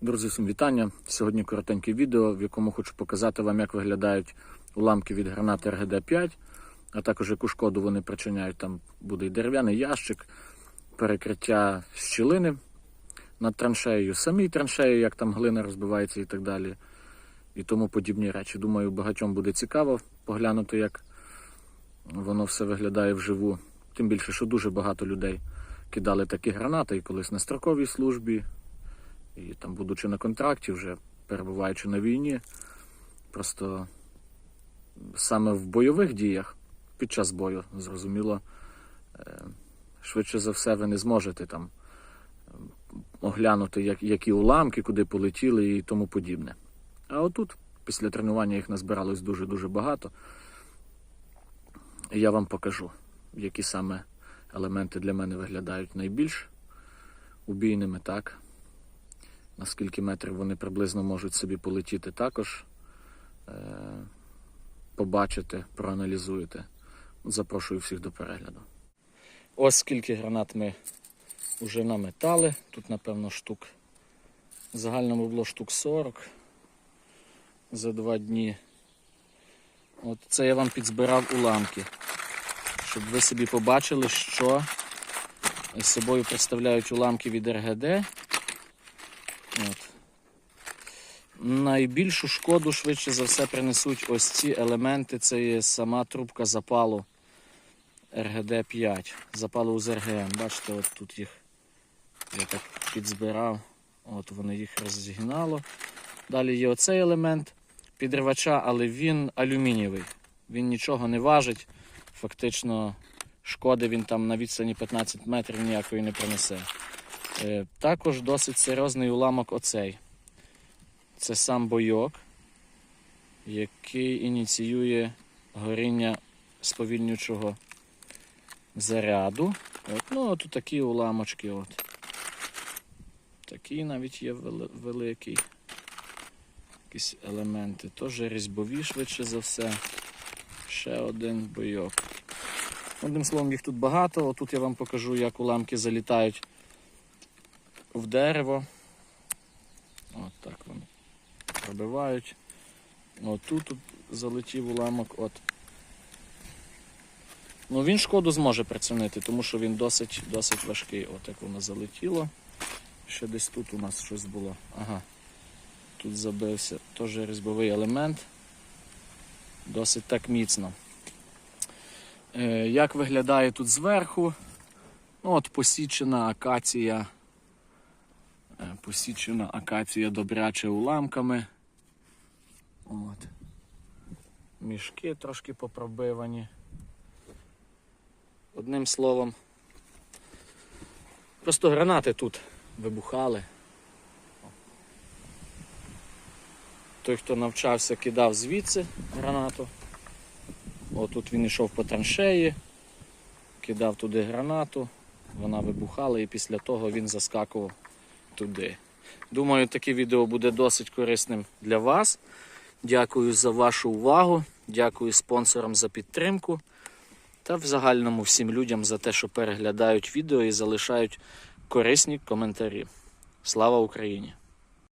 Друзі, всім вітання. Сьогодні коротеньке відео, в якому хочу показати вам, як виглядають уламки від гранати РГД-5, а також яку шкоду вони причиняють. Там буде і дерев'яний ящик, перекриття щілини над траншеєю, самі траншеї, як там глина розбивається і так далі. І тому подібні речі. Думаю, багатьом буде цікаво поглянути, як воно все виглядає вживу. Тим більше, що дуже багато людей кидали такі гранати і колись на строковій службі, і там, будучи на контракті, вже перебуваючи на війні, просто саме в бойових діях, під час бою, зрозуміло, е, швидше за все, ви не зможете там оглянути, як, які уламки, куди полетіли і тому подібне. А отут, після тренування, їх назбиралось дуже-дуже багато. І я вам покажу, які саме елементи для мене виглядають найбільш убійними, так? На скільки метрів вони приблизно можуть собі полетіти також. Е- побачите, проаналізуєте. Запрошую всіх до перегляду. Ось скільки гранат ми вже наметали. Тут, напевно, штук. Загальному було штук 40 за два дні. От це я вам підзбирав уламки, щоб ви собі побачили, що з собою представляють уламки від РГД. От. Найбільшу шкоду швидше за все принесуть ось ці елементи. Це є сама трубка запалу РГД-5, запалу з РГМ. Бачите, от тут їх я так підзбирав, от воно їх розігнало. Далі є оцей елемент підривача, але він алюмінієвий. Він нічого не важить. Фактично шкоди він там на відстані 15 метрів ніякої не принесе. Е, Також досить серйозний уламок оцей. Це сам бойок, який ініціює горіння сповільнюючого заряду. От, ну, от такі уламочки. От. Такі навіть є великий. Якісь елементи. Теж різьбові швидше за все. Ще один бойок. Одним словом, їх тут багато. Отут я вам покажу, як уламки залітають в дерево. Пробивають. Тут, тут залетів уламок. От. Ну він шкоду зможе прицінити, тому що він досить, досить важкий. От як воно залетіло. Ще десь тут у нас щось було. Ага. Тут забився теж різьбовий елемент. Досить так міцно. Е, як виглядає тут зверху? Ну, от посічена акація. Е, Посічена акація добряче уламками. От. Мішки трошки попробивані. Одним словом. Просто гранати тут вибухали. Той, хто навчався, кидав звідси гранату. Отут він йшов по траншеї, кидав туди гранату, вона вибухала і після того він заскакував туди. Думаю, таке відео буде досить корисним для вас. Дякую за вашу увагу, дякую спонсорам за підтримку та в загальному всім людям за те, що переглядають відео і залишають корисні коментарі. Слава Україні!